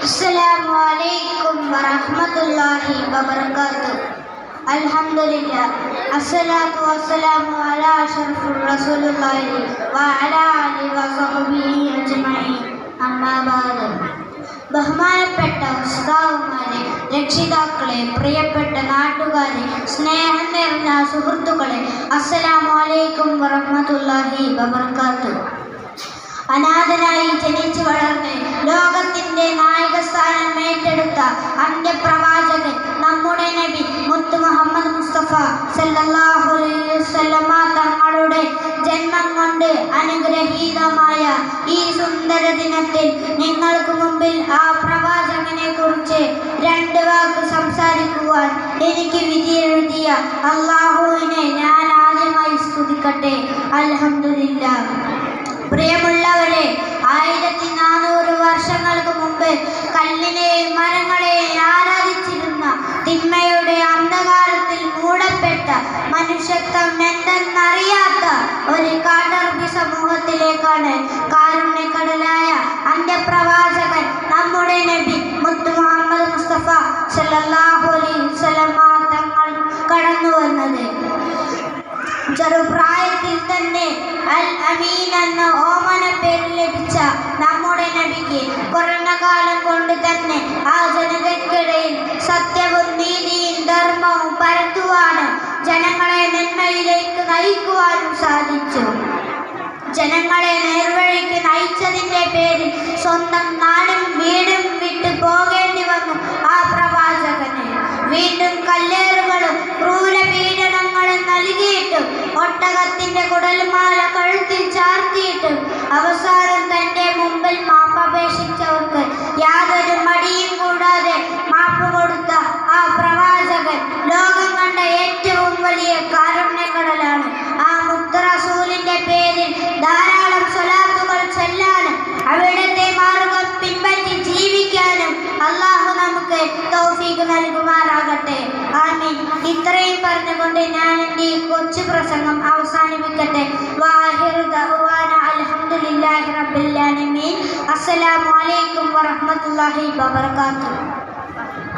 السلام عليكم ورحمة الله وبركاته الحمد لله الصلاة والسلام على أشرف رسول الله وعلى آله وصحبه أجمعين أما بعد ബഹുമാനപ്പെട്ട ഉസ്താവുമാരെ രക്ഷിതാക്കളെ പ്രിയപ്പെട്ട നാട്ടുകാരെ സ്നേഹം നിറഞ്ഞ സുഹൃത്തുക്കളെ അസ്സലാമു അലൈക്കും വറഹ്മത്തുള്ളാഹി വബർക്കാത്തു അനാഥനായി ജനിച്ചു വളർന്ന് തങ്ങളുടെ ജന്മം കൊണ്ട് അനുഗ്രഹീതമായ ഈ സുന്ദര ദിനത്തിൽ നിങ്ങൾക്ക് മുമ്പിൽ ആ പ്രവാചകനെ കുറിച്ച് രണ്ട് വാക്ക് സംസാരിക്കുവാൻ എനിക്ക് വിധി എഴുതിയ അള്ളാഹുവിനെ ഞാൻ ആദ്യമായി സ്തുതിക്കട്ടെ. അൽഹംദുലില്ലാ പ്രിയമുള്ളവരെ തങ്ങൾ കടന്നു വന്നത് ചെറുപ്രായത്തിൽ തന്നെ അൽ അമീൻ എന്ന ഓമന പേര് ലഭിച്ച നമ്മുടെ നബിക്ക് കുറഞ്ഞ കാലം കൊണ്ട് തന്നെ ആ ജനതയ്ക്കിടയിൽ സത്യവും നീതിയും ധർമ്മവും പരത്തുവാനും ജനങ്ങളെ നന്മയിലേക്ക് നയിക്കുവാനും സാധിച്ചു. ജനങ്ങളെ നേർവഴിക്ക് നയിച്ചതിന്റെ പേരിൽ സ്വന്തം നാടും വീടും നൽകുമാറാകട്ടെ. ആമീൻ. ഇത്രയും പറഞ്ഞുകൊണ്ട് ഞാൻ എന്റെ ഈ കൊച്ചു പ്രസംഗം അവസാനിപ്പിക്കട്ടെ. അൽഹംദുലില്ലാഹി റബ്ബിൽ അസ്സലാമു അലൈക്കും വറഹ്മത്തുള്ളാഹി വബറകാതുഹു.